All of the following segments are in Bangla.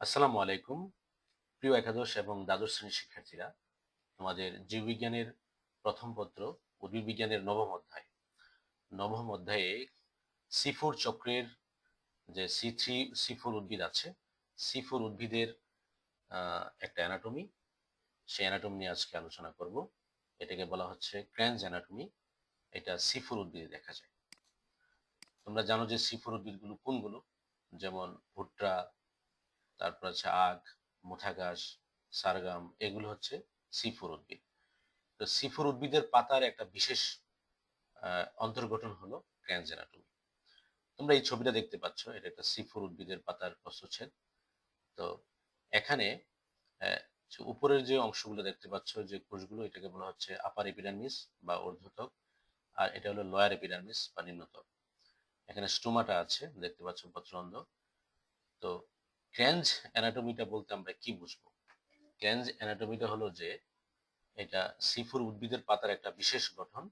আসসালামু আলাইকুম, প্রিয় একাদশ এবং দ্বাদশ শ্রেণির শিক্ষার্থীরা, তোমাদের জীববিজ্ঞানের প্রথম পত্র উদ্ভিদ বিজ্ঞানের নবম অধ্যায়। নবম অধ্যায়ে সিফোর চক্রের যে সি থ্রি সিফোর উদ্ভিদ আছে সিফোর উদ্ভিদের একটা অ্যানাটমি সেই অ্যানাটমি নিয়ে আজকে আলোচনা করব। এটাকে বলা হচ্ছে ক্র্যান্স অ্যানাটমি এটা সিফোর উদ্ভিদে দেখা যায়। তোমরা জানো যে সিফোর উদ্ভিদগুলো কোনগুলো? যেমন ভুট্টা তারপর আছে আখ মুঠাঘাস সারগাম, এগুলো হচ্ছে সিফুর উদ্ভিদ। তো সিফুর উদ্ভিদের পাতার একটা বিশেষ অন্তর্গঠন হলো ক্র্যানজেনাটমি তোমরা এই ছবিটা দেখতে পাচ্ছ, এটা একটা সিফুর উদ্ভিদের পাতার প্রস্তুচ্ছেদ। তো এখানে উপরের যে অংশগুলো দেখতে পাচ্ছ, যে কোষগুলো, এটাকে বলা হচ্ছে আপার এপিডার্মিস বা ঊর্ধ্বতক, আর এটা হলো লয়ার এপিডার্মিস বা নিম্নতক। এখানে স্টোমাটা আছে, দেখতে পাচ্ছ পত্রন্দ তো ক্র্যাঞ্জ অ্যানাটমিটা বলতে আমরা কি বুঝব? ক্র্যাঞ্জ অ্যানাটমিটা হলো যে, এটা সিফুর উদ্ভিদের পাতার একটা বিশেষ গঠন।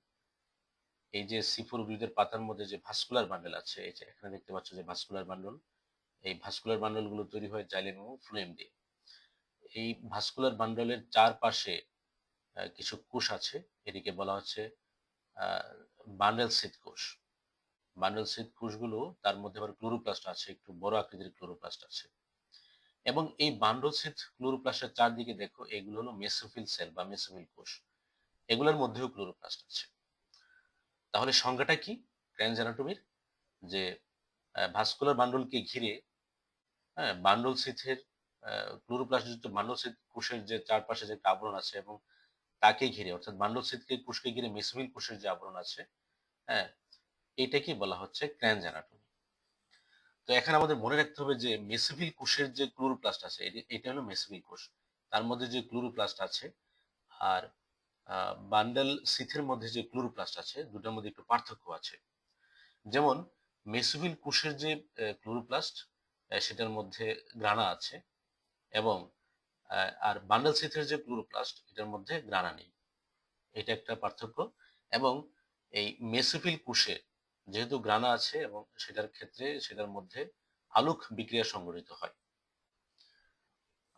এই যে সিফুর উদ্ভিদের পাতার মধ্যে যে ভাস্কুলার বান্ডেল আছে, এই যে এখানে দেখতে পাচ্ছ যে ভাস্কুলার বান্ডল এই ভাস্কুলার বান্ডলগুলো তৈরি হয় জাইলেম এবং ফ্লোয়েম দিয়ে। এই ভাস্কুলার বান্ডলের চারপাশে কিছু কোষ আছে, এটিকে বলা হচ্ছে বান্ডেল শীত কোষ। বান্ডেল শীত কোষগুলো, তার মধ্যে আবার ক্লোরোপ্লাস্ট আছে, একটু বড় আকৃতির ক্লোরোপ্লাস্ট আছে। এবং এই বান্ডলসিথ ক্লোরোপ্লাস্টের চারদিকে দেখো, এগুলো হলো মেসোফিল সেল বা মেসোফিল কোষ। এগুলোর মধ্যেও ক্লোরোপ্লাস্ট আছে। তাহলে সংজ্ঞাটা কি? ক্র্যান্স অ্যানাটমির যে ভাস্কুলার বান্ডলকে ঘিরে হ্যাঁ বান্ডল সিথের ক্লোরোপ্লাস্টযুক্ত বান্ডল সিথ কোষের যে চারপাশে যে আবরণ আছে এবং তাকে ঘিরে, অর্থাৎ বান্ডল সিথকে কোষকে ঘিরে মেসোফিল কোষের যে আবরণ আছে হ্যাঁ এটাকে বলা হচ্ছে ক্র্যান্স অ্যানাটমি তো এখানে আমাদের মনে রাখতে হবে যে মেসোফিল কোষের যে ক্লোরোপ্লাস্ট আছে, এটি- হলো মেসোফিল কোষ। তার মধ্যে যে ক্লোরোপ্লাস্ট আছে আর বান্ডেল সিথের মধ্যে যে ক্লোরোপ্লাস্ট আছে, দুটার মধ্যে একটু পার্থক্য আছে। যেমন মেসোফিল কোষের যে ক্লোরোপ্লাস্ট সেটার মধ্যে গ্রানা আছে এবং আর বান্ডেল সিথের যে ক্লোরোপ্লাস্ট, এটার মধ্যে গ্রানা নেই। এটা একটা পার্থক্য এবং এই মেসোফিল কোষে যেহেতু গ্রানা আছে এবং সেটার ক্ষেত্রে সেটার মধ্যে আলোক বিক্রিয়া সংঘটিত হয়।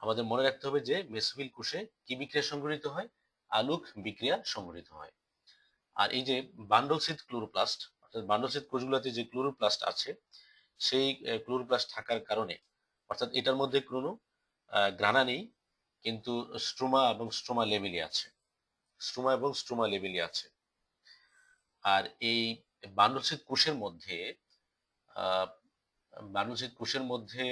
আমাদের মনে রাখতে হবে যে মেসোফিল কোষে কি বিক্রিয়া সংঘটিত হয়? আলোক বিক্রিয়া সংঘটিত হয়। আর এই যে বান্ডলসিদ ক্লোরোপ্লাস্ট, অর্থাৎ বান্ডলসিদ কোষগুলোতে যে ক্লোরোপ্লাস্ট আছে, সেই ক্লোরোপ্লাস্ট থাকার কারণে, অর্থাৎ এটার মধ্যে কোনো গ্রানা নেই, কিন্তু স্ট্রোমা এবং স্ট্রোমা লেভেলই আছে। স্ট্রোমা এবং স্ট্রোমা লেভেলই আছে। আর এই বানরসিদ কোষের মধ্যে বানরসিদ কোষের মধ্যে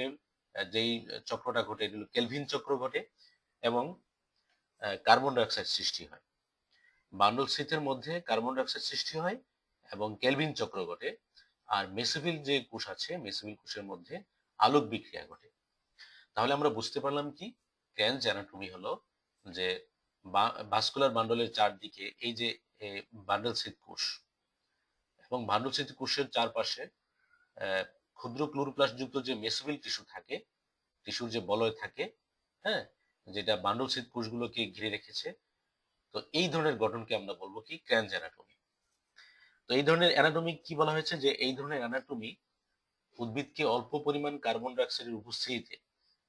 যেই চক্রটা ঘটে, এগুলো কেলভিন চক্র ঘটে এবং কার্বন ডাইঅক্সাইড সৃষ্টি হয়। বান্ডল শীতের মধ্যে কার্বন ডাইঅক্সাইড সৃষ্টি হয় এবং কেলভিন চক্র ঘটে। আর মেসিভিল যে কোষ আছে মেসিভিল কোষের মধ্যে আলোক বিক্রিয়া ঘটে। তাহলে আমরা বুঝতে পারলাম কি? ক্যান্স অ্যানাটমি হলো যে ভাস্কুলার বান্ডলের চারদিকে এই যে বান্ডল শীত কোষ এবং বান্ডল কোষের চারপাশে ক্ষুদ্র ক্লোরোপ্লাস্ট যুক্ত যে মেসোফিল টিস্যু থাকে, টিস্যুর যে বলয় থাকে হ্যাঁ যেটা বান্ডল কোষগুলোকে ঘিরে রেখেছে, তো এই ধরনের গঠনকে আমরা বলব কি ক্র্যান্স অ্যানাটমি। তো এই ধরনের অ্যানাটমি কি বলা হয়েছে? যে এই ধরনের অ্যানাটমি উদ্ভিদকে অল্প পরিমাণ কার্বন ডাইঅক্সাইডের উপস্থিতিতে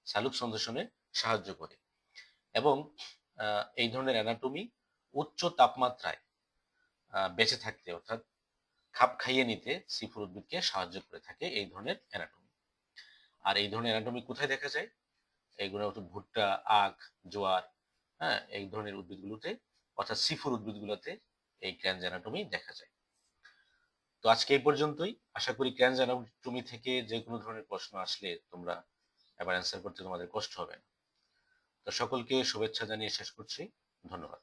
সালোক সংশ্লেষণে সাহায্য করে এবং এই ধরনের অ্যানাটমি উচ্চ তাপমাত্রায় বেঁচে থাকতে, অর্থাৎ খাপ খাইয়ে নিতে সিফুর উদ্ভিদকে সাহায্য করে থাকে এই ধরনের অ্যানাটমি আর এই ধরনের অ্যানাটমি কোথায় দেখা যায়? এইগুলো হচ্ছে ভুট্টা, আখ, জোয়ার হ্যাঁ এই ধরনের উদ্ভিদগুলোতে, অর্থাৎ সিফুর উদ্ভিদগুলোতে এই ক্র্যান্স অ্যানাটমি দেখা যায়। তো আজকে এই পর্যন্তই। আশা করি ক্র্যান্স অ্যানাটমি থেকে যে কোনো ধরনের প্রশ্ন আসলে তোমরা এবার অ্যান্সার করতে তোমাদের কষ্ট হবে না। তো সকলকে শুভেচ্ছা জানিয়ে শেষ করছি। ধন্যবাদ।